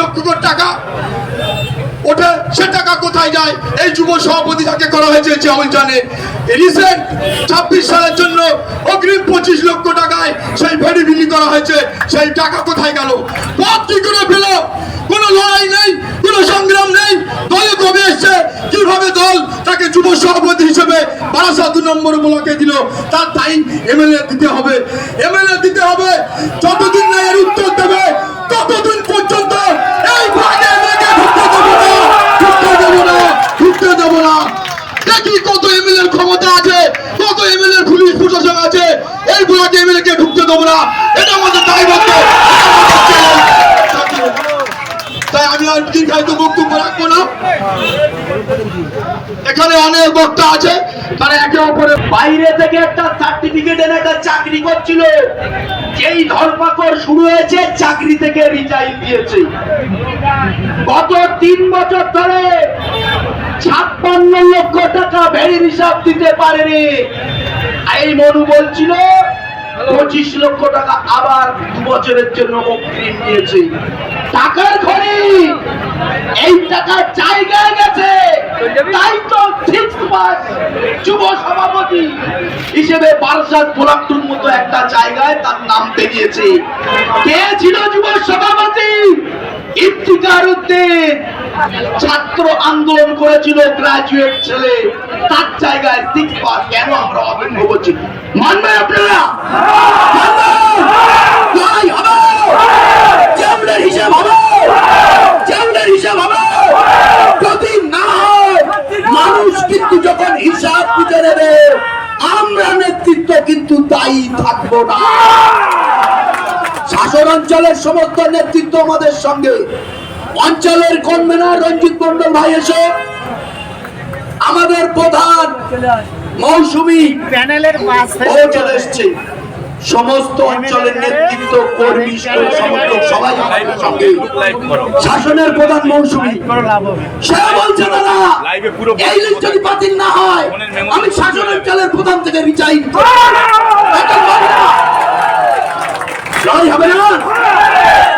লক্ষ কোটি টাকা ওটা সে টাকা কোথায় যায়? এই যুব সভাপতি যাকে করা হয়েছে যে আমি জানে। রিসেন্ট ছাব্বিশ সালের জন্য অগ্রিম পঁচিশ লক্ষ টাকায় সেই ভেড়ি বিলি করা হয়েছে। সেই টাকা কোথায় গেল? পথ কি করে পেল? কোনো লড়াই নেই, কোনো সংগ্রাম নেই। দলে কবে এসছে? কীভাবে দল? তাকে যুব সভাপতি হিসেবে বারাসা দু নম্বর ব্লকে দিল। তার তাই এমএলএ দিতে হবে। এমএলএ দিতে হবে। যতদিন না এর উত্তর দেবে ততদিন পর্যন্ত এই ভাগে এমএলএ ঢুকতে দেবো না ঢুকতে দেবো না ঢুকতে দেবো না দেখি কত এমএলএর ক্ষমতা আছে, কত এমএলএর পুলিশ প্রশাসন আছে। এই ব্লকে এমএলএ কে ঢুকতে দেবো না। এটা আমাদের দায়বদ্ধ তাই আমি আর দীর্ঘায়িত বক্তব্য রাখব না। এখানে অনেক বক্তা আছে, তারা একে অপরের বাইরে থেকে একটা সার্টিফিকেট এনে একটা চাকরি করছিল। যেই ধরপাকড় শুরু হয়েছে, চাকরি থেকে রিজাইন দিয়েছে। গত তিন বছর ধরে ছাপ্পান্ন লক্ষ টাকা ভেড়ির হিসাব দিতে পারেনি। এই মনু বলছিল, পঁচিশ লক্ষ টাকা আবার দু বছরের জন্য অগ্রিম দিয়েছে টাকার খনি! এই টাকার জায়গায় গেছে তাই তো যুব সভাপতি হিসেবে বারসাত গোলাপটুর মতো একটা জায়গায় তার নাম বেরিয়েছে। কে ছিল যুব সভাপতি? ইফতিকার উদ্দিন। ছাত্র আন্দোলন করেছিল গ্রাজুয়েট ছেলে। তার জায়গায় পাস কেন আমরা অভিন্ন করছি? মানবেন আপনারা? সমস্ত নেতৃত্ব আমাদের সঙ্গে। অঞ্চলের কনভেনার রঞ্জিত মন্ডল ভাই এসে। আমাদের প্রধান মৌসুমী প্যানেলের পাশ চলে এসছে। সমস্ত অঞ্চলের নেতৃত্ব কর্মী সমর্থক সবাই সঙ্গে। শাসনের প্রধান মৌসুমী। সে বলছে দাদা এই লিস্ট যদি বাতিল না হয় আমি শাসন অঞ্চলের প্রধান থেকে রিজাইন